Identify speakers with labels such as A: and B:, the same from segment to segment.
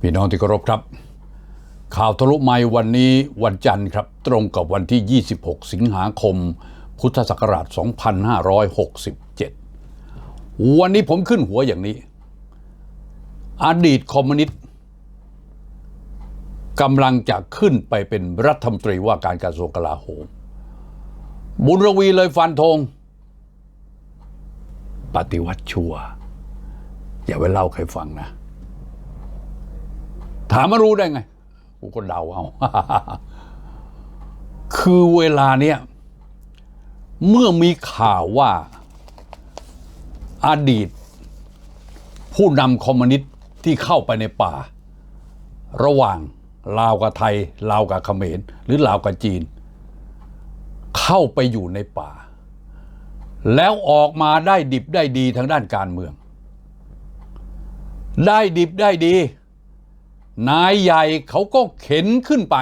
A: พี่น้องที่เคารพครับ ข่าวทะลุไมค์วันนี้วันจันทร์ครับ ตรงกับวันที่ 26 สิงหาคม พุทธศักราช 2567 วันนี้ผมขึ้นหัวอย่างนี้ อดีตคอมมิวนิสต์กำลังจะขึ้นไปเป็นรัฐมนตรีว่าการกระทรวงกลาโหม บุญรวีเลยฟันธงปฏิวัติชัวอย่าไปเล่าใครฟังนะ ถามมารู้ได้ไงกูก็เดาเอา คือเวลาเนี้ยเมื่อมีข่าวว่าอดีต ผู้นำคอมมิวนิสต์ที่เข้าไปในป่า ระหว่างลาวกับไทยลาวกับเขมร หรือลาวกับจีน เข้าไปอยู่ในป่า แล้วออกมาได้ดิบได้ดีทางด้านการเมือง ได้ดิบได้ดี นายใหญ่เขาก็เข็นขึ้นไป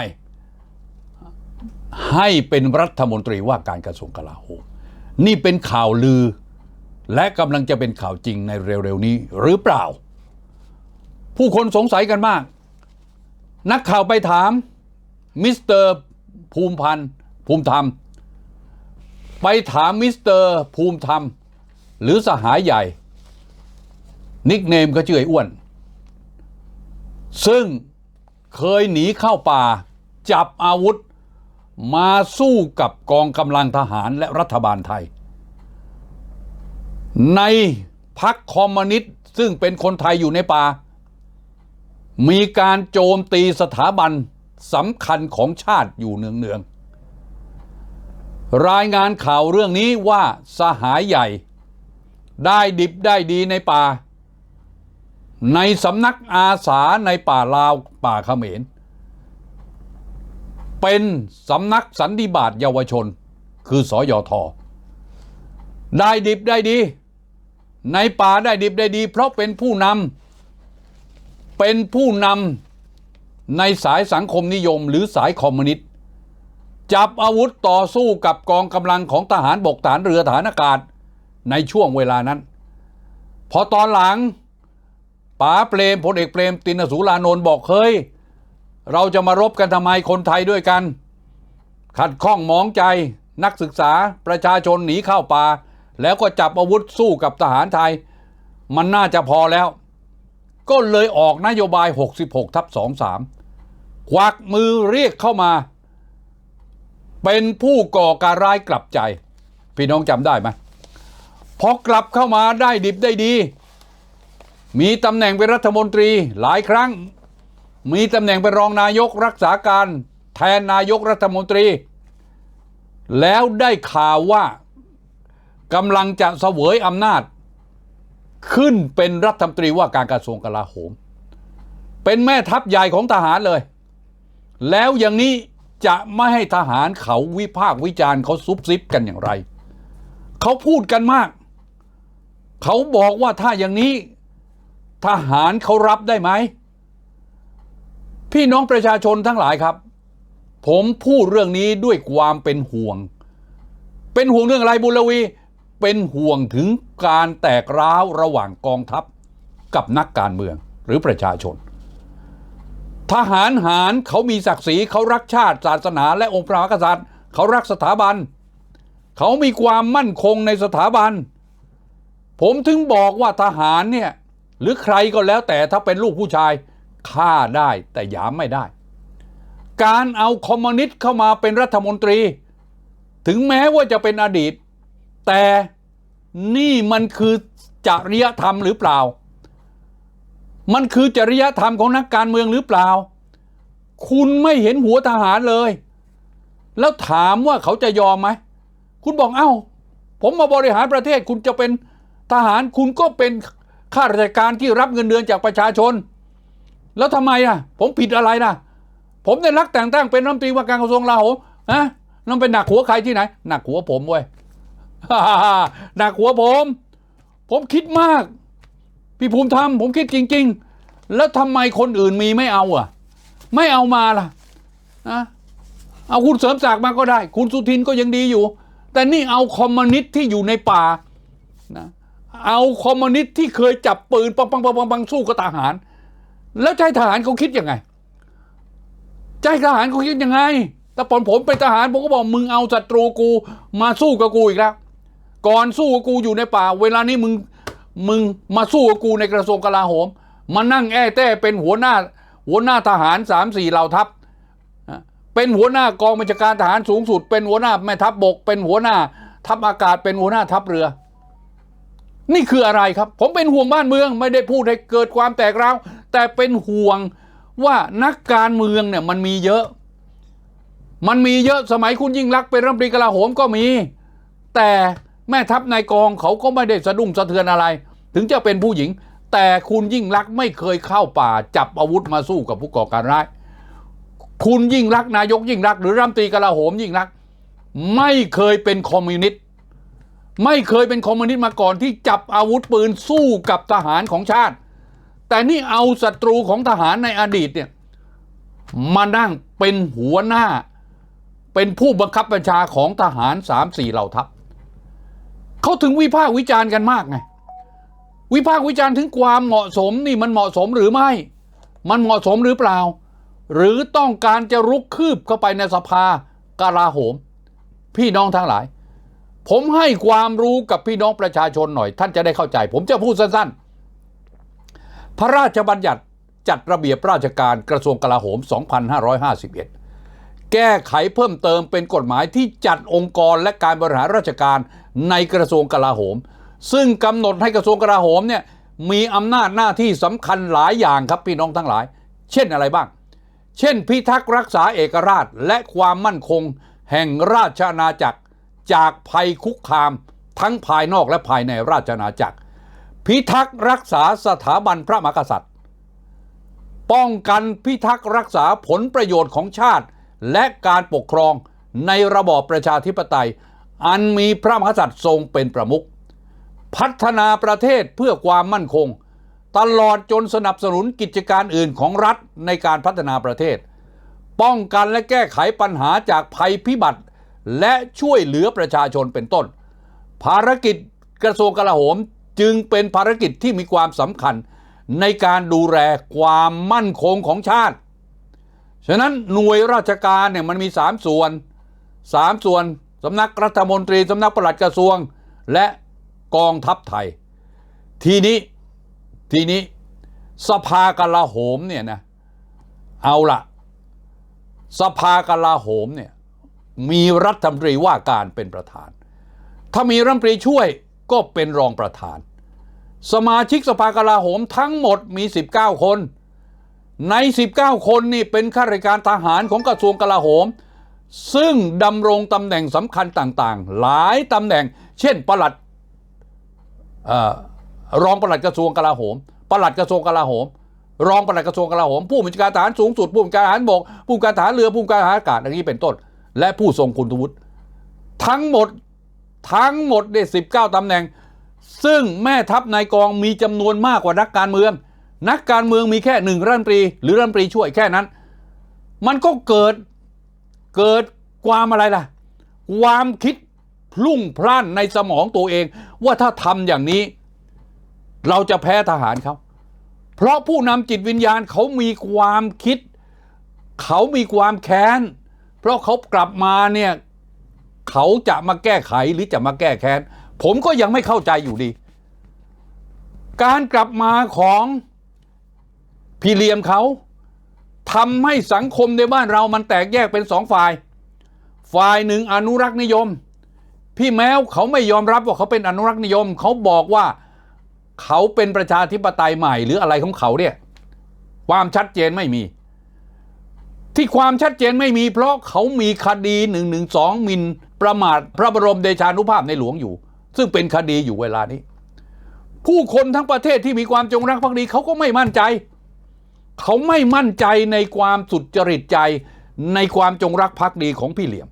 A: ให้เป็นรัฐมนตรีว่าการกระทรวงกลาโหมนี่เป็นข่าวลือ และกำลังจะเป็นข่าวจริงในเร็วๆนี้หรือเปล่า ผู้คนสงสัยกันมาก นักข่าวไปถามมิสเตอร์ภูมิพันธ์ภูมิธรรม ไปถามมิสเตอร์ภูมิธรรม หรือสหายใหญ่ นิกเนมก็ชื่อไอ้อ้วน ซึ่งเคยหนีเข้าป่า จับอาวุธ มาสู้กับกองกำลังทหารและรัฐบาลไทย ในพักคอมมิวนิสต์ซึ่งเป็นคนไทยอยู่ในป่า มีการโจมตีสถาบันสำคัญของชาติอยู่เนืองๆ รายงานข่าวเรื่องนี้ว่าสหายใหญ่ ได้ดิบได้ดีในป่า ในสำนักอาสาในป่าลาวป่าเขมร เป็นสำนักสันติบาตเยาวชน คือสอยอทอได้ดิบได้ดี ในป่าได้ดิบได้ดี เพราะเป็นผู้นำเป็นผู้นำในสายสังคมนิยมหรือสายคอมมิวนิสต์จับอาวุธต่อสู้กับกองกำลังของทหารบกฐานเรือฐานอากาศในช่วงเวลานั้น พอตอนหลัง ป๋าเปรมพลเอกเปรมตินสุรานนท์บอกเฮ้ยเราจะมารบกันทำไมคนไทยด้วยกัน ขัดข้องมองใจนักศึกษาประชาชนหนีเข้าป่า แล้วก็จับอาวุธสู้กับทหารไทย มันน่าจะพอแล้ว ก็เลยออกนโยบาย 66ทับ23 ควักมือเรียกเข้ามา เป็นผู้ก่อการร้ายกลับใจ พี่น้องจำได้ไหมพอกลับเข้ามาได้ดิบได้ดี มีตำแหน่งเป็นรัฐมนตรีหลายครั้ง มีตำแหน่งเป็นรองนายกรักษาการแทนนายกรัฐมนตรี แล้วได้ข่าวว่ากำลังจะเสวยอำนาจ ขึ้นเป็นรัฐมนตรีว่าการกระทรวงกลาโหม เป็นแม่ทัพใหญ่ของทหารเลย แล้วอย่างนี้จะไม่ให้ทหารเขาวิพากษ์วิจารณ์เขาซุบซิบกันอย่างไร เขาพูดกันมาก เขาบอกว่าถ้าอย่างนี้ ทหารเขารับได้ไหม พี่น้องประชาชนทั้งหลายครับ ผมพูดเรื่องนี้ด้วยความเป็นห่วง เป็นห่วงเรื่องอะไรบุญลวี เป็นห่วงถึงการแตกร้าวระหว่างกองทัพกับนักการเมืองหรือประชาชน ทหารหารเขามีศักดิ์ศรีเขารักชาติศาสนาและองค์พระมหากษัตริย์ เขารักสถาบัน เขามีความมั่นคงในสถาบัน ผมถึงบอกว่าทหารเนี่ย หรือใครก็แล้วแต่ถ้าเป็นลูกผู้ชายฆ่าได้แต่หยามไม่ได้ การเอาคอมมิวนิสต์เข้ามาเป็นรัฐมนตรี ถึงแม้ว่าจะเป็นอดีต แต่นี่มันคือจริยธรรมหรือเปล่า มันคือจริยธรรมของนักการเมืองหรือเปล่า คุณไม่เห็นหัวทหารเลย แล้วถามว่าเขาจะยอมไหม คุณบอกเอ้า ผมมาบริหารประเทศคุณจะเป็นทหารคุณก็เป็น ข้าราชการที่รับเงินเดือนจากประชาชน แล้วทำไมอะ ผมผิดอะไรนะผมได้รักแต่งตั้งเป็นรัฐมนตรีว่าการกระทรวงกลาโหมฮะนั่นเป็นหนักหัวใครที่ไหน หนักหัวผมเว้ยหนักหัวผม ผมคิดมาก พี่ภูมิธรรมผมคิดจริง ๆ แล้วทำไมคนอื่นมีไม่เอาอะ ไม่เอามาล่ะนะเอาคุณเสริมศักดิ์มาก็ได้ คุณสุทินก็ยังดีอยู่ แต่นี่เอาคอมมิวนิสต์ที่อยู่ในป่านะ เอาคอมมิวนิสต์ที่เคยจับปืนปังปังปังปังปังสู้กับทหาร แล้วใจทหารเขาคิดยังไง ใจทหารเขาคิดยังไงแต่ปอนผมเป็นทหารผมก็บอกมึงเอาศัตรูกูมาสู้กับกูอีกแล้วก่อนสู้กับกูอยู่ในป่า เวลานี้มึงมึงมาสู้กับกูในกระทรวงกลาโหมมานั่งแอ้แต้เป็นหัวหน้า หัวหน้าทหารสามสี่เหล่าทัพเป็นหัวหน้ากองบัญชาการทหารสูงสุด เป็นหัวหน้าแม่ทัพบกเป็นหัวหน้าทัพอากาศเป็นหัวหน้าทัพเรือ นี่คืออะไรครับ ผมเป็นห่วงบ้านเมืองไม่ได้พูดให้เกิดความแตกร้าวแต่เป็นห่วงว่านักการเมืองเนี่ยมันมีเยอะ มันมีเยอะสมัยคุณยิ่งรักเป็นรัฐมนตรีกลาโหมก็มี แต่แม่ทัพนายกองเขาก็ไม่ได้สะดุ้งสะเทือนอะไร ถึงจะเป็นผู้หญิง แต่คุณยิ่งรักไม่เคยเข้าป่าจับอาวุธมาสู้กับผู้ก่อการร้าย คุณยิ่งรักนายกยิ่งรัก หรือรัฐมนตรีกลาโหมยิ่งรัก ไม่เคยเป็นคอมมิวนิสต์ ไม่เคยเป็นคอมมิวนิสต์มาก่อนที่จับอาวุธปืนสู้กับทหารของชาติ แต่นี่เอาศัตรูของทหารในอดีตเนี่ยมานั่งเป็นหัวหน้า เป็นผู้บังคับบัญชาของทหารสามสี่เหล่าทัพเขาถึงวิพากษ์วิจารณ์กันมากไงวิพากษ์วิจารณ์ถึงความเหมาะสมนี่มันเหมาะสมหรือไม่ มันเหมาะสมหรือเปล่า หรือต้องการจะรุกคืบเข้าไปในสภากลาโหม พี่น้องทั้งหลาย ผมให้ความรู้กับพี่น้องประชาชนหน่อย ท่านจะได้เข้าใจ ผมจะพูดสั้นๆ พระราชบัญญัติจัดระเบียบราชการกระทรวงกลาโหม 2551 แก้ไขเพิ่มเติมเป็นกฎหมายที่จัดองค์กรและการบริหารราชการในกระทรวงกลาโหม ซึ่งกำหนดให้กระทรวงกลาโหมเนี่ยมีอำนาจหน้าที่สำคัญหลายอย่างครับพี่น้องทั้งหลาย เช่นอะไรบ้าง เช่น พิทักษ์รักษาเอกราชและความมั่นคง แห่งราชอาณาจักร จากภัยคุกคาม ทั้งภายนอกและภายในราชอาณาจักร พิทักษ์รักษาสถาบันพระมหากษัตริย์ ป้องกันพิทักษ์รักษาผลประโยชน์ของชาติ และการปกครองในระบอบประชาธิปไตย อันมีพระมหากษัตริย์ทรงเป็นประมุขพัฒนาประเทศเพื่อความมั่นคง ตลอดจนสนับสนุนกิจการอื่นของรัฐในการพัฒนาประเทศ ป้องกันและแก้ไขปัญหาจากภัยพิบัติ และช่วยเหลือประชาชนเป็นต้น ภารกิจกระทรวงกลาโหมจึงเป็นภารกิจที่มีความสำคัญในการดูแลความมั่นคงของชาติ ฉะนั้นหน่วยราชการเนี่ยมันมี 3 ส่วน 3 ส่วนสำนักรัฐมนตรีสำนักปลัดกระทรวง และกองทัพไทย ทีนี้ทีนี้สภากลาโหมเนี่ยนะเอาละสภากลาโหมเนี่ย มีรัฐมนตรีว่าการเป็นประธาน ถ้ามีรัฐมนตรีช่วยก็เป็นรองประธาน สมาชิกสภากลาโหมทั้งหมดมี 19 คน ใน 19 คนนี่เป็นข้าราชการทหารของกระทรวงกลาโหม ซึ่งดำรงตำแหน่งสำคัญต่างๆ หลายตำแหน่ง เช่นประหลัดเอ่อรองปลัดกระทรวงกลาโหมประหลัดกระทรวงกลาโหม รองประหลัดกระทรวงกลาโหม ผู้บัญชาการทหารสูงสุดผู้บัญชาการทหารบกผู้บัญชาการทหารเรือผู้บัญชาการทหารอากาศอย่างนี้เป็นต้น และผู้ทรงคุณวุฒิทั้งหมดทั้งหมดได้19ตำแหน่ง ซึ่งแม่ทัพนายกองมีจำนวนมากกว่านักการเมือง นักการเมืองมีแค่หนึ่งรัฐมนตรี หรือรัฐมนตรีช่วยแค่นั้น มันก็เกิดเกิดความอะไรล่ะ ความคิดพลุ่งพล่านในสมองตัวเอง ว่าถ้าทำอย่างนี้ เราจะแพ้ทหารเขาเพราะผู้นำจิตวิญญาณเขามีความคิด เขามีความแค้น เพราะเขากลับมาเนี่ยเขาจะมาแก้ไขหรือจะมาแก้แค้น ผมก็ยังไม่เข้าใจอยู่ดี การกลับมาของพี่เลียมเขาทำให้สังคมในบ้านเรามันแตกแยกเป็นสองฝ่าย ฝ่ายหนึ่งอนุรักษ์นิยม พี่แมวเขาไม่ยอมรับว่าเขาเป็นอนุรักษ์นิยม เขาบอกว่าเขาเป็นประชาธิปไตยใหม่หรืออะไรของเขาเนี่ย ความชัดเจนไม่มี ที่ความชัดเจนไม่มีเพราะเขามีคดี1นึหมินประมาทพระบรมเดชานุภาพในหลวงอยู่ ซึ่งเป็นคดีอยู่เวลานี้ ผู้คนทั้งประเทศที่มีความจงรักภักดีเขาก็ไม่มั่นใจ เขาไม่มั่นใจในความสุดจริตใจในความจงรักภักดีของพี่เหลี่ยม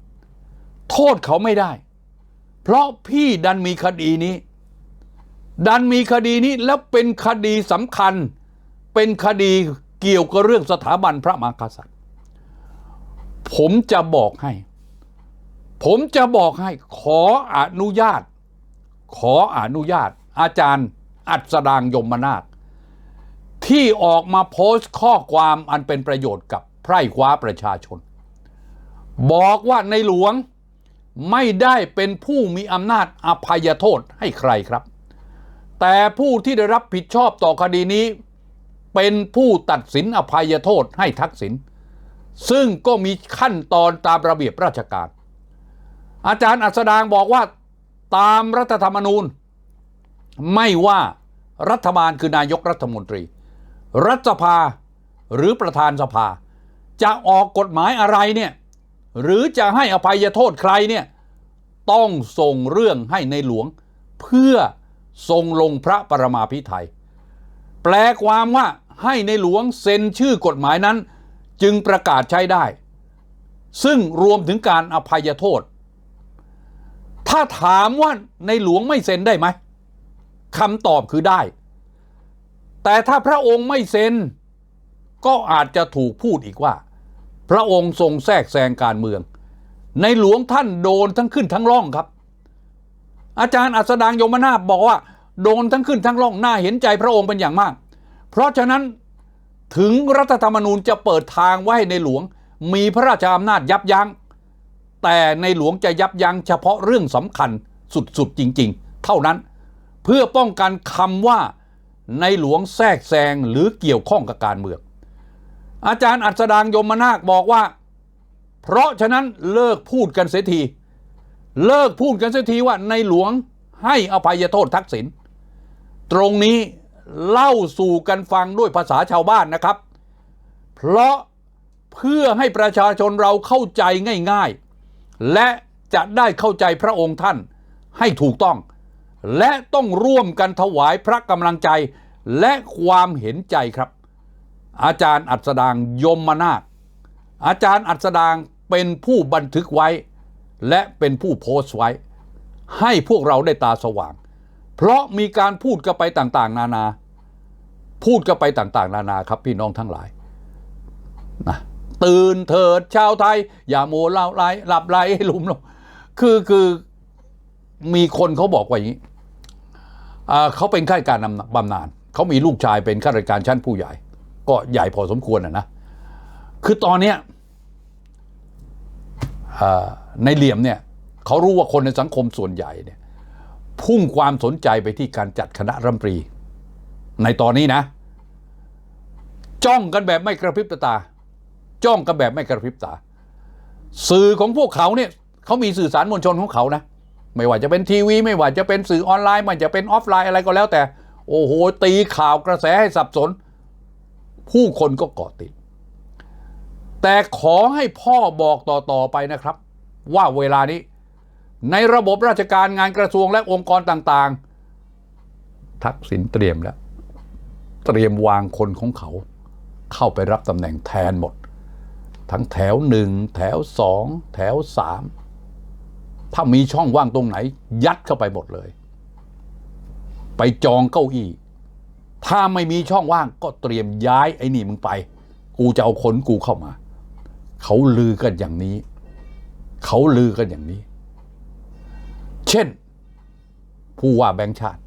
A: โทษเขาไม่ได้ เพราะพี่ดันมีคดีนี้ ดันมีคดีนี้แล้วเป็นคดีสำคัญ เป็นคดีเกี่ยวกับเรื่องสถาบันพระมหากษัตริย์ ผมจะบอกให้ ผมจะบอกให้ ขออนุญาต ขออนุญาต อาจารย์ อัศดางยมนาถที่ออกมาโพสต์ข้อความอันเป็นประโยชน์กับไพร่คว้าประชาชน บอกว่าในหลวงไม่ได้เป็นผู้มีอำนาจอภัยโทษให้ใครครับ แต่ผู้ที่ได้รับผิดชอบต่อคดีนี้ เป็นผู้ตัดสินอภัยโทษให้ทักษิณ ซึ่งก็มีขั้นตอนตามระเบียบราชการ อาจารย์อัสดางบอกว่าตามรัฐธรรมนูญ ไม่ว่ารัฐบาลคือนายกรัฐมนตรี รัฐสภาหรือประธานสภา จะออกกฎหมายอะไรเนี่ยหรือจะให้อภัยโทษใครเนี่ยต้องส่งเรื่องให้ในหลวง เพื่อทรงลงพระประมาพิไทยแปลความว่าให้ในหลวงเซ็นชื่อกฎหมายนั้น จึงประกาศใช้ได้ ซึ่งรวมถึงการอภัยโทษ ถ้าถามว่าในหลวงไม่เซ็นได้ไหมคำตอบคือได้ แต่ถ้าพระองค์ไม่เซ็น ก็อาจจะถูกพูดอีกว่า พระองค์ทรงแทรกแซงการเมือง ในหลวงท่านโดนทั้งขึ้นทั้งล่องครับ อาจารย์อัสดางยมนาบอกว่า โดนทั้งขึ้นทั้งล่องน่าเห็นใจพระองค์เป็นอย่างมาก เพราะฉะนั้น ถึงรัฐธรรมนูญจะเปิดทางไว้ให้ในหลวง มีพระราชอำนาจยับยัง้ง แต่ในหลวงจะยับยั้งเฉพาะเรื่องสำคัญสุดๆจริง ๆ เท่านั้น เพื่อป้องกันคำว่าในหลวงแทรกแซงหรือเกี่ยวข้องกับการเมือง อาจารย์อัสดางยมนาคบอกว่า เพราะฉะนั้นเลิกพูดกันเสียที เลิกพูดกันเสียทีว่าในหลวงให้อภัยโทษทักษิณตรงนี้ เล่าสู่กันฟังด้วยภาษาชาวบ้านนะครับ เพราะเพื่อให้ประชาชนเราเข้าใจง่ายๆ และจะได้เข้าใจพระองค์ท่านให้ถูกต้อง และต้องร่วมกันถวายพระกำลังใจและความเห็นใจครับ อาจารย์อัสดางยมนาคอาจารย์อัสดางเป็นผู้บันทึกไว้ และเป็นผู้โพสต์ไว้ ให้พวกเราได้ตาสว่าง เพราะมีการพูดกันไปต่าง ๆ นานา พูดกันไปต่าง ๆ นานาครับ พี่น้องทั้งหลายนะตื่นเถิดชาวไทย อย่าโมเล่าไรหลับไรให้หลุมลงคือคือมีคนเขาบอกว่าอย่างนี้เขาเป็นข้าราชการบำนาญเขามีลูกชายเป็นข้าราชการชั้นผู้ใหญ่ ก็ใหญ่พอสมควรนะนะคือตอนเนี้ยในเหลี่ยมเนี่ยเขารู้ว่าคนในสังคมส่วนใหญ่เนี่ย พุ่งความสนใจไปที่การจัดคณะรัฐมนตรี ในตอนนี้นะ จ้องกันแบบไม่กระพริบตา จ้องกันแบบไม่กระพริบตา สื่อของพวกเขาเนี่ยเขามีสื่อสารมวลชนของเขานะ ไม่ว่าจะเป็นทีวี ไม่ว่าจะเป็นสื่อออนไลน์ไม่ว่าจะเป็นออฟไลน์อะไรก็แล้วแต่ โอ้โห ตีข่าวกระแสให้สับสน ผู้คนก็เกาะติด แต่ขอให้พ่อบอกต่อๆไปนะครับ ว่าเวลานี้ ในระบบราชการงานกระทรวงและองค์กรต่างๆ ทักษิณเตรียมแล้ว เตรียมวางคนของเขา เข้าไปรับตำแหน่งแทนหมด ทั้งแถวหนึ่งแถวสองแถวสามถ้ามีช่องว่างตรงไหน ยัดเข้าไปหมดเลย ไปจองเก้าอี้ ถ้าไม่มีช่องว่างก็เตรียมย้ายไอ้นี่มึงไป กูจะเอาคนกูเข้ามา เขาลือกันอย่างนี้ เขาลือกันอย่างนี้ เช่น ผู้ว่าแบงค์ชาติ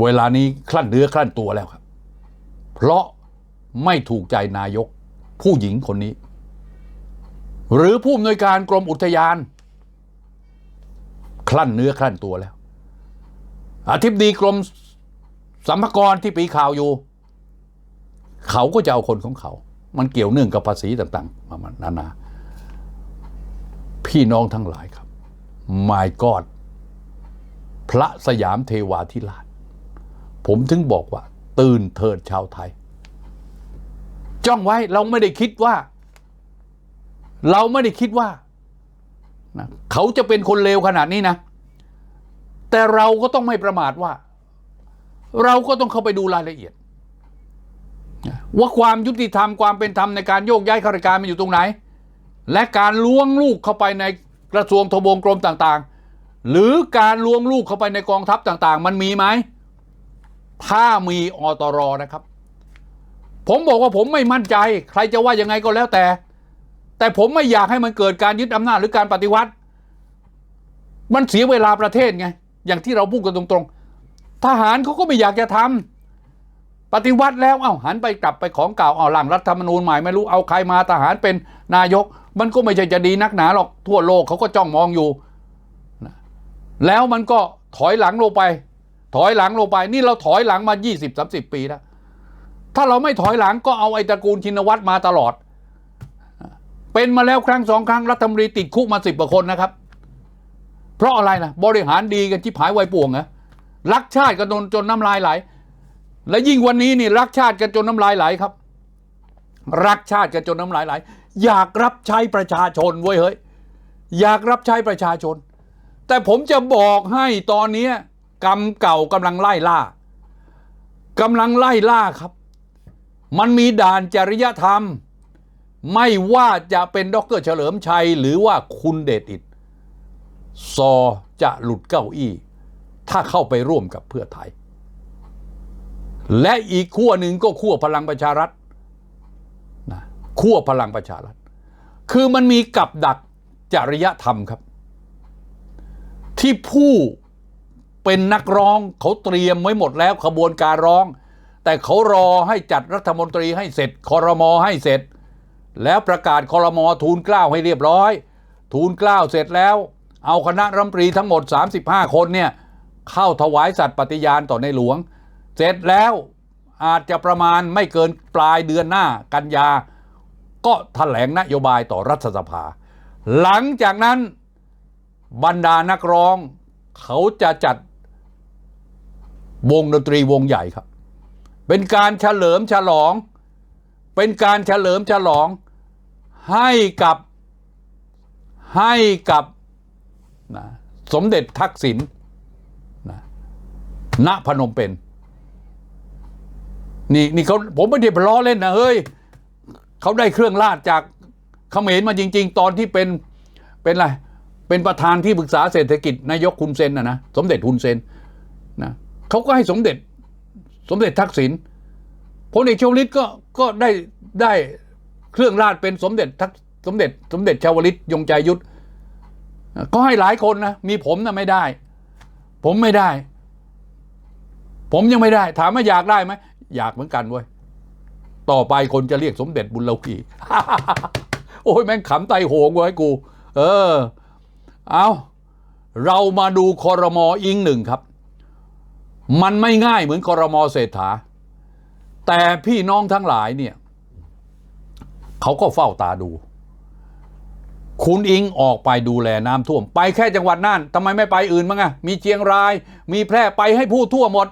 A: เวลานี้คลั่นเนื้อคลั่นตัวแล้วครับ เพราะไม่ถูกใจนายกผู้หญิงคนนี้ หรือผู้อำนวยการกรมอุทยาน คลั่นเนื้อคลั่นตัวแล้วอธิบดีกรมสัมภากรที่ปีข่าวอยู่ เขาก็จะเอาคนของเขา มันเกี่ยวเนื่องกับภาษีต่าง ๆ มานานา พี่น้องทั้งหลายครับ My God พระสยามเทวาธิราช ผมถึงบอกว่า ตื่นเถิดชาวไทย จ้องไว้เราไม่ได้คิดว่า เราไม่ได้คิดว่านะเขาจะเป็นคนเลวขนาดนี้นะ แต่เราก็ต้องไม่ประมาทว่า เราก็ต้องเข้าไปดูรายละเอียด ว่าความยุติธรรมความเป็นธรรมในการโยกย้ายข้าราชการมันอยู่ตรงไหน และการล้วงลูกเข้าไปใน กระทรวงทบวงกรมต่างๆ หรือการล้วงลูกเข้าไปในกองทัพต่างๆ มันมีไหม ถ้ามีอตรนะครับ ผมบอกว่าผมไม่มั่นใจ ใครจะว่ายังไงก็แล้วแต่ แต่ผมไม่อยากให้มันเกิดการยึดอำนาจหรือการปฏิวัติ มันเสียเวลาประเทศไง อย่างที่เราพูดกันตรงๆ ทหารเขาก็ไม่อยากจะทปฏิวัติแล้วเอ้าหันไปกลับไปของเก่าเอาหลังรัฐธรรมนูญใหม่ไม่รู้เอาใครมาทหารเป็นนายก มันก็ไม่ใช่จะดีนักหนาหรอกทั่วโลกเขาก็จ้องมองอยู่ แล้วมันก็ถอยหลังลงไป ถอยหลังลงไป นี่เราถอยหลังมา20 30 ปีแล้วถ้าเราไม่ถอยหลังก็เอาไอ้ตระกูลชินวัตรมาตลอด เป็นมาแล้วครั้งสองครั้งรัฐมนตรีติดคุกมาสิบกว่าคนนะครับ เพราะอะไรนะบริหารดีกันที่ผายไวป่วงนะรักชาติกันจนจนน้ำลายไหล และยิ่งวันนี้นี่รักชาติกันจนน้ำลายไหลครับ รักชาติกันจนน้ำลายไหล อยากรับใช้ประชาชนเว้ยเฮ้ยอยากรับใช้ประชาชน แต่ผมจะบอกให้ตอนนี้กรรมเก่ากำลังไล่ล่ากำลังไล่ล่าครับ มันมีด่านจริยธรรม ไม่ว่าจะเป็นดรเฉลิมชัย หรือว่าคุณเดชอิดซอจะหลุดเก้าอี้ ถ้าเข้าไปร่วมกับเพื่อไทย และอีกขั้วหนึ่งก็ขั้วพลังประชารัฐ ขั้วพลังประชารัฐ คือมันมีกับดักจริยธรรมครับ ที่ผู้เป็นนักร้องเขาเตรียมไว้หมดแล้วขบวนการร้อง แต่เขารอให้จัดรัฐมนตรีให้เสร็จคอรมอให้เสร็จ แล้วประกาศคอรมอทูลเกล้าให้เรียบร้อย ทูลเกล้าเสร็จแล้ว เอาคณะรัฐมนตรีทั้งหมด 35 คนเนี่ยเข้าถวายสัตย์ปฏิญาณต่อในหลวง เสร็จแล้วอาจจะประมาณไม่เกินปลายเดือนหน้ากันยา ก็แถลงนโยบายต่อรัฐสภา หลังจากนั้นบรรดานักร้อง เขาจะจัดวงดนตรีวงใหญ่ครับ เป็นการเฉลิมฉลอง เป็นการเฉลิมฉลองให้กับให้กับนะสมเด็จทักษิณนะณพนมเปญนี่นี่เขาผมไม่ได้ล้อเล่นนะเฮ้ย เขาได้เครื่องราชจากเขมรมาจริง ๆ ตอนที่เป็นเป็นอะไรเป็นประธานที่ปรึกษาเศรษฐกิจนายกคุณเซนนะนะสมเด็จคุณเซนนะเขาก็ให้สมเด็จสมเด็จทักษิณพลเอกชวลิตก็ก็ได้ได้เครื่องราชเป็นสมเด็จทักสมเด็จสมเด็จชาวลิตยงใจยุทธก็ให้หลายคนนะมีผมนะไม่ได้ ผมไม่ได้ ผมยังไม่ได้ ถามว่าอยากได้ไหมอยากเหมือนกันเว้ย ต่อไปคนจะเรียกสมเด็จบุญเลากีโอ้ยแม่งขำไตโหงเว้กู เออ เอาเรามาดูคอรมออิงหนึ่งครับ มันไม่ง่ายเหมือนคอรมอเศรษฐา แต่พี่น้องทั้งหลายเนี่ยเขาก็เฝ้าตาดู คุณอิงออกไปดูแลน้ำท่วม ไปแค่จังหวัดน่านทำไมไม่ไปอื่นมั้งอะมีเชียงราย มีแพร่ไปให้ผู้ทั่วหมด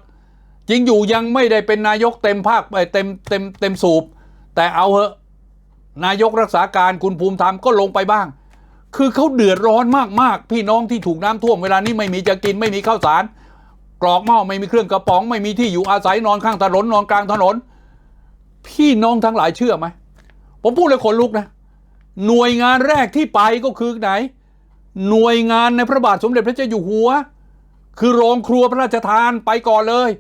A: จริงอยู่ยังไม่ได้เป็นนายกเต็มภาคเต็มเต็มเต็มสูบ แต่เอาเหอะนายกรักษาการคุณภูมิธรรมก็ลงไปบ้าง คือเขาเดือดร้อนมากๆ พี่น้องที่ถูกน้ำท่วมเวลานี้ไม่มีจะกินไม่มีข้าวสาร กรอกหม้อไม่มีเครื่องกระป๋อง ไม่มีที่อยู่อาศัยนอนข้างถนนนอนกลางถนน พี่น้องทั้งหลายเชื่อไหมผมพูดเลยขนลุกนะ หน่วยงานแรกที่ไปก็คือไหน หน่วยงานในพระบาทสมเด็จพระเจ้าอยู่หัว คือโรงครัวพระราชทานไปก่อนเลย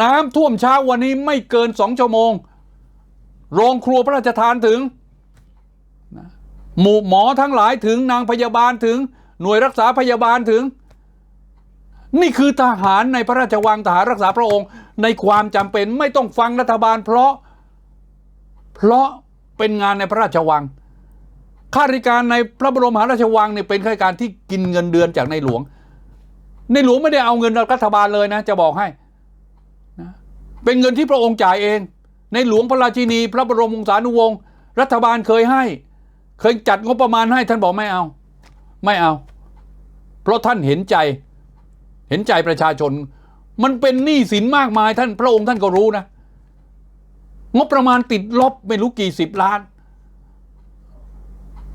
A: น้ำท่วมเช้าวันนี้ไม่เกินสองชั่วโมง โรงครัวพระราชทานถึง หมู่หมอทั้งหลายถึงนางพยาบาลถึง หน่วยรักษาพยาบาลถึง นี่คือทหารในพระราชวังทหารรักษาพระองค์ ในความจำเป็นไม่ต้องฟังรัฐบาล เพราะ เพราะเป็นงานในพระราชวังข้าราชการในพระบรมมหาราชวังเนี่ยเป็นข้าราชการที่กินเงินเดือนจากในหลวง ในหลวงไม่ได้เอาเงินรัฐบาลเลยนะ จะบอกให้ เป็นเงินที่พระองค์จ่ายเอง ในหลวงพระราชินี พระบรมวงศานุวงศ์รัฐบาลเคยให้ เคยจัดงบประมาณให้ท่านบอกไม่เอา ไม่เอา เพราะท่านเห็นใจ เห็นใจประชาชน มันเป็นหนี้สินมากมายท่านพระองค์ท่านก็รู้นะ งบประมาณติดลบไม่รู้กี่สิบล้าน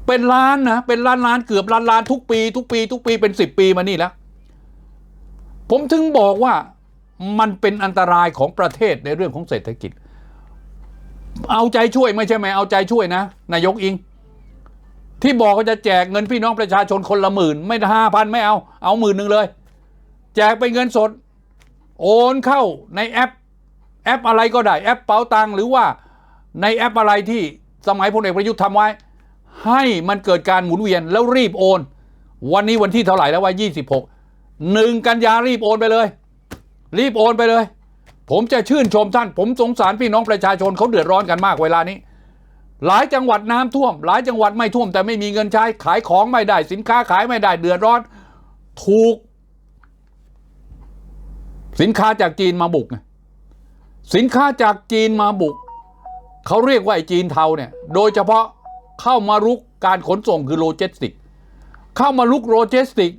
A: เป็นล้านนะเป็นล้านล้านเกือบล้านล้านทุกปี ทุกปี ทุกปีเป็นสิบปีมานี่แล้วผมถึงบอกว่า มันเป็นอันตรายของประเทศในเรื่องของเศรษฐกิจ เอาใจช่วยไม่ใช่ไหมเอาใจช่วยนะนายกอิง ที่บอกว่าจะแจกเงินพี่น้องประชาชนคนละหมื่น ไม่ห้าพันไม่เอาเอาหมื่นหนึ่งเลย แจกเป็นเงินสด โอนเข้าในแอป แอปอะไรก็ได้แอปเป๋าตังหรือว่าในแอปอะไรที่สมัยพลเอกประยุทธ์ทำไว้ ให้มันเกิดการหมุนเวียนแล้วรีบโอน วันนี้วันที่เท่าไหร่แล้วว่า 26หนึ่งกันยารีบโอนไปเลย รีบโอนไปเลย ผมจะชื่นชมท่าน ผมสงสารพี่น้องประชาชนเขาเดือดร้อนกันมากเวลานี้ หลายจังหวัดน้ำท่วม หลายจังหวัดไม่ท่วม แต่ไม่มีเงินใช้ขายของไม่ได้ สินค้าขายไม่ได้เดือดร้อน ถูก สินค้าจากจีนมาบุก สินค้าจากจีนมาบุกเขาเรียกว่าไอ้จีนเทาเนี่ย โดยเฉพาะเข้ามารุกการขนส่งคือโลจิสติก เข้ามาลุกโลจิสติก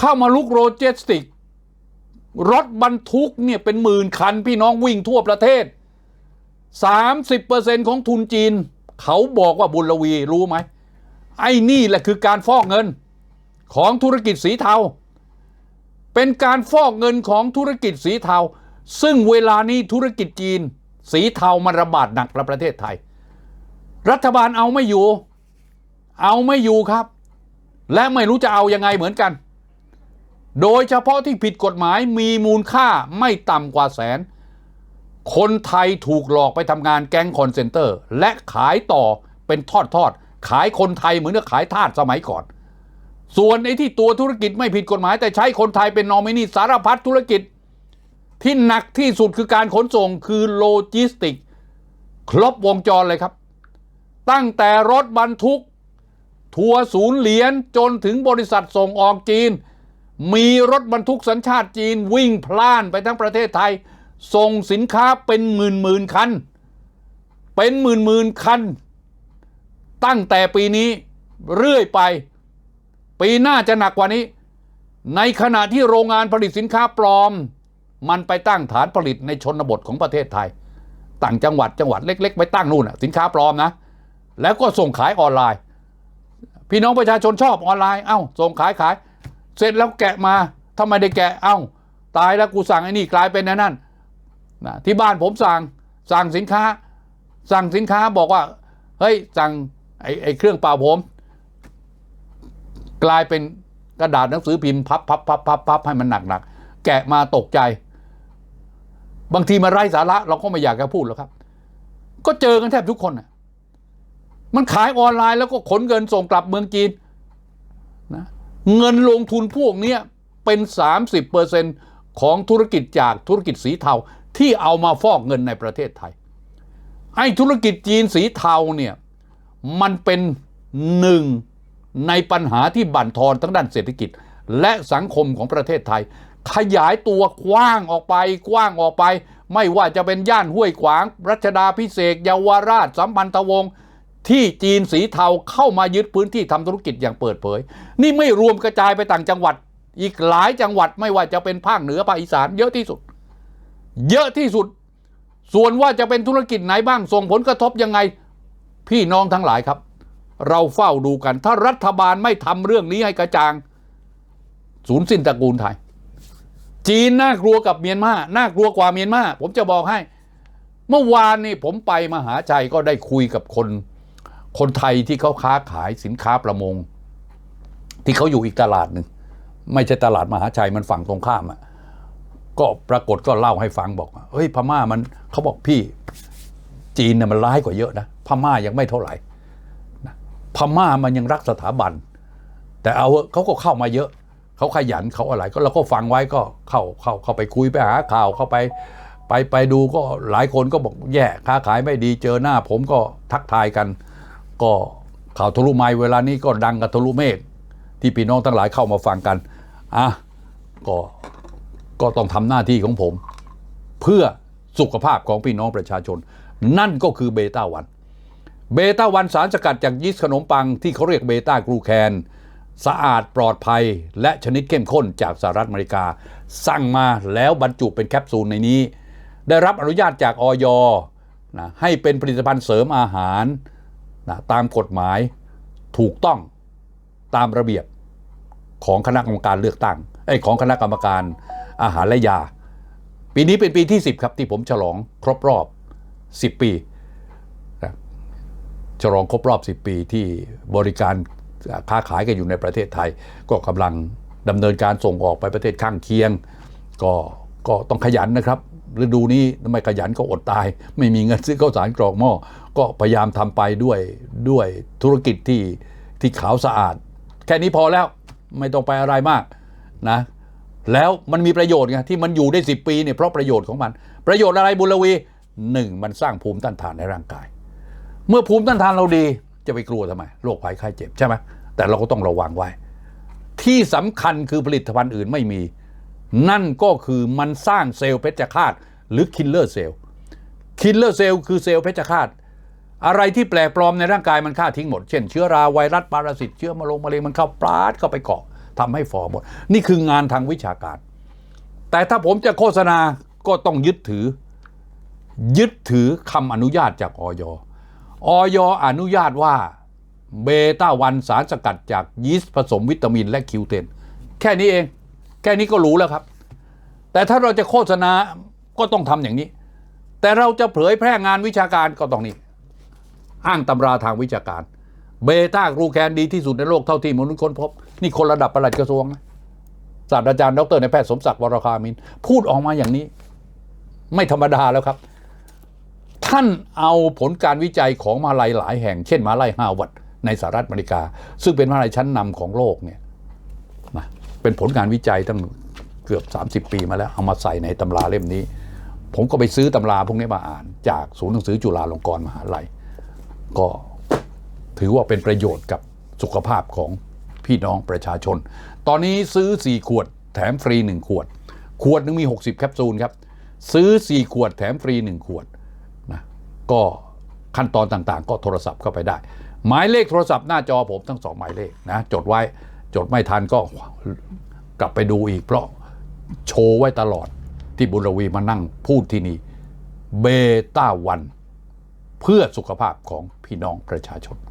A: เข้ามาลุกโลจิสติก รถบรรทุกเนี่ยเป็นหมื่นคันพี่น้องวิ่งทั่วประเทศ 30%ของทุนจีน เขาบอกว่าบุญลวีรู้ไหม ไอ้นี่แหละคือการฟอกเงินของธุรกิจสีเทา เป็นการฟอกเงินของธุรกิจสีเทา ซึ่งเวลานี้ธุรกิจจีน สีเทามันระบาดหนักในประเทศไทย รัฐบาลเอาไม่อยู่ เอาไม่อยู่ครับ และไม่รู้จะเอายังไงเหมือนกัน โดยเฉพาะที่ผิดกฎหมายมีมูลค่าไม่ต่ำกว่าแสน คนไทยถูกหลอกไปทำงานแก๊งคอนเซนเตอร์ และขายต่อเป็นทอดทอดขายคนไทยเหมือนกับขายทาสสมัยก่อน ส่วนไอ้ที่ตัวธุรกิจไม่ผิดกฎหมาย แต่ใช้คนไทยเป็นนอมินีสารพัดธุรกิจ ที่หนักที่สุดคือการขนส่งคือโลจิสติก ครบวงจรเลยครับ ตั้งแต่รถบรรทุก ทัวร์ศูนย์เหรียญจนถึงบริษัทส่งออกจีน มีรถบรรทุกสัญชาติจีนวิ่งพล่านไปทั้งประเทศไทย ส่งสินค้าเป็นหมื่นหมื่นคัน เป็นหมื่นหมื่นคัน ตั้งแต่ปีนี้เรื่อยไป ปีหน้าจะหนักกว่านี้ ในขณะที่โรงงานผลิตสินค้าปลอม มันไปตั้งฐานผลิตในชนบทของประเทศไทย ต่างจังหวัดจังหวัดเล็ก ๆ ไปตั้งนู่นน่ะสินค้าปลอมนะ แล้วก็ส่งขายออนไลน์ พี่น้องประชาชนชอบออนไลน์ เอ้าส่งขายขาย เสร็จแล้วแกะมาทำไมได้แกะเอ้า ตายแล้วกูสั่งไอ้นี่กลายเป็นนั่นนะที่บ้านผมสั่งสั่งสินค้า สั่งสินค้าบอกว่า เฮ้ยสั่งไอ้ไอ้เครื่องเป่าผม กลายเป็นกระดาษหนังสือพิมพ์พับพับพับพับพับให้มันหนักหนักแกะมาตกใจ บางทีมาไร้สาระ เราก็ไม่อยากจะพูดหรอกครับ ก็เจอกันแทบทุกคนมันขายออนไลน์แล้วก็ขนเงินส่งกลับเมืองจีนนะ เงินลงทุนพวกเนี้เป็น 30%ของธุรกิจจากธุรกิจสีเทาที่เอามาฟอกเงินในประเทศไทย ไอ้ธุรกิจจีนสีเทาเนี่ยมันเป็นหนึ่งในปัญหาที่บั่นทอนทั้งด้านเศรษฐกิจ และสังคมของประเทศไทย ขยายตัวกว้างออกไปกว้างออกไป ไม่ว่าจะเป็นย่านห้วยขวาง รัชดาพิเศษเยาวราช สัมพันธวงศ์ ที่จีนสีเทาเข้ามายึดพื้นที่ทำธุรกิจอย่างเปิดเผย นี่ไม่รวมกระจายไปต่างจังหวัด อีกหลายจังหวัดไม่ว่าจะเป็นภาคเหนือภาคอีสานเยอะที่สุด เยอะที่สุด ส่วนว่าจะเป็นธุรกิจไหนบ้างส่งผลกระทบยังไง พี่น้องทั้งหลายครับ เราเฝ้าดูกัน ถ้ารัฐบาลไม่ทำเรื่องนี้ให้กระจ่างสูญสิ้นตระกูลไทย จีนน่ากลัวกับเมียนมาน่ากลัวกว่าเมียนมาผมจะบอกให้ เมื่อวานนี่ผมไปมหาชัยก็ได้คุยกับคน คนไทยที่เขาค้าขายสินค้าประมง ที่เขาอยู่อีกตลาดหนึ่ง ไม่ใช่ตลาดมหาชัยมันฝั่งตรงข้ามอะก็ปรากฏก็เล่าให้ฟังบอกเฮ้ยพม่ามันเขาบอกพี่จีนเนี่ยมันร้ายกว่าเยอะนะพม่ายังไม่เท่าไหร่พม่ามันยังรักสถาบัน แต่เอาเขาก็เข้ามาเยอะเขาขยันเขาอะไรก็เราก็ฟังไว้ก็เข้าเข้าเข้าไปคุยไปหาข่าวเข้าไป ไปไปดูก็หลายคนก็บอกแย่ค้าขายไม่ดีเจอหน้า ผมก็ทักทายกัน ก็ข่าวทะลุไม้เวลานี้ก็ดังกับทะลุเมฆที่พี่น้องทั้งหลายเข้ามาฟังกันอะก็ก็ต้องทำหน้าที่ของผม เพื่อสุขภาพของพี่น้องประชาชน นั่นก็คือเบต้าวัน เบต้าวันสารสกัดจากยีสต์ขนมปังที่เขาเรียกเบต้ากลูแคน สะอาดปลอดภัยและชนิดเข้มข้นจากสหรัฐอเมริกา สั่งมาแล้วบรรจุเป็นแคปซูลในนี้ ได้รับอนุญาตจากออยนะให้เป็นผลิตภัณฑ์เสริมอาหาร นะตามกฎหมายถูกต้องตามระเบียบของคณะกรรมการเลือกตั้งไอ้ของคณะกรรมการอาหารและยา ปีนี้เป็นปีที่ 10 ครับที่ผมฉลองครบรอบ 10 ปีนะฉลองครบรอบ 10 ปีที่บริการค้าขายกันอยู่ในประเทศไทย ก็กำลังดำเนินการส่งออกไปประเทศข้างเคียง ก็ก็ต้องขยันนะครับฤดูนี้ไม่ขยันก็อดตาย ไม่มีเงินซื้อข้าวสารกรอกหม้อ ก็พยายามทำไปด้วยด้วยธุรกิจที่ที่ขาวสะอาด แค่นี้พอแล้วไม่ต้องไปอะไรมากนะแล้วมันมีประโยชน์ไงที่มันอยู่ได้ 10 ปีเนี่ยเพราะประโยชน์ของมัน ประโยชน์อะไรบุญลวีหนึ่งมันสร้างภูมิต้านทานในร่างกาย เมื่อภูมิต้านทานเราดีจะไปกลัวทำไมโรคภัยไข้เจ็บใช่ไหมแต่เราก็ต้องระวังไว้ ที่สำคัญคือผลิตภัณฑ์อื่นไม่มี นั่นก็คือมันสร้างเซลล์เพชฌฆาตหรือคิลเลอร์เซลล์คิลเลอร์เซลล์คือเซลล์เพชฌฆาต อะไรที่แปลกปลอมในร่างกายมันฆ่าทิ้งหมด เช่นเชื้อราไวรัสปรสิตเชื้อมะลงมะเร็งมันเข้าปราดเข้าไปเกาะทำให้ฝ่อหมด นี่คืองานทางวิชาการ แต่ถ้าผมจะโฆษณาก็ต้องยึดถือ ยึดถือคำอนุญาตจากออยออยอนุญาตว่าเบต้าวันสารสกัดจากยีสต์ผสมวิตามินและคิวเทนแค่นี้เอง แค่นี้ก็รู้แล้วครับ แต่ถ้าเราจะโฆษณาก็ต้องทำอย่างนี้ แต่เราจะเผยแพร่งานวิชาการก็ต้องนี่ อ้างตำราทางวิชาการ เบต้ากรูแคนดีที่สุดในโลกเท่าที่มนุษย์ค้นพบ นี่คนระดับประหลัดกระทรวงนะศาสตราจารย์ดรในายแพทย์สมศักดิ์วรคามิน พูดออกมาอย่างนี้ ไม่ธรรมดาแล้วครับ ท่านเอาผลการวิจัยของมาลัยหลายแห่ง เช่นมาลัยฮาวาร์ดในสหรัฐอเมริกา ซึ่งเป็นมหาลัยชั้นนำของโลกเนี่ยนะเป็นผลการวิจัยตั้งเกือบ 30 ปีมาแล้ว เอามาใส่ในตำราเล่มนี้ ผมก็ไปซื้อตำราพวกนี้มาอ่าน จากศูนย์หนังสือจุฬาลงกรณ์มหาลัย ก็ถือว่าเป็นประโยชน์กับสุขภาพของพี่น้องประชาชน ตอนนี้ซื้อ 4 ขวดแถมฟรี 1 ขวด ขวดหนึงมี 60 แคปซูลครับ ซื้อ 4 ขวดแถมฟรี 1 ขวดนะก็ขั้นตอนต่างๆ ก็โทรศัพท์เข้าไปได้ หมายเลขโทรศัพท์หน้าจอผมทั้งสองหมายเลขนะจดไว้จดไม่ทันก็กลับไปดูอีก เพราะโชว์ไว้ตลอดที่บุรวีมานั่งพูดที่นี่เบต้าวันเพื่อสุขภาพของ พี่น้องประชาชน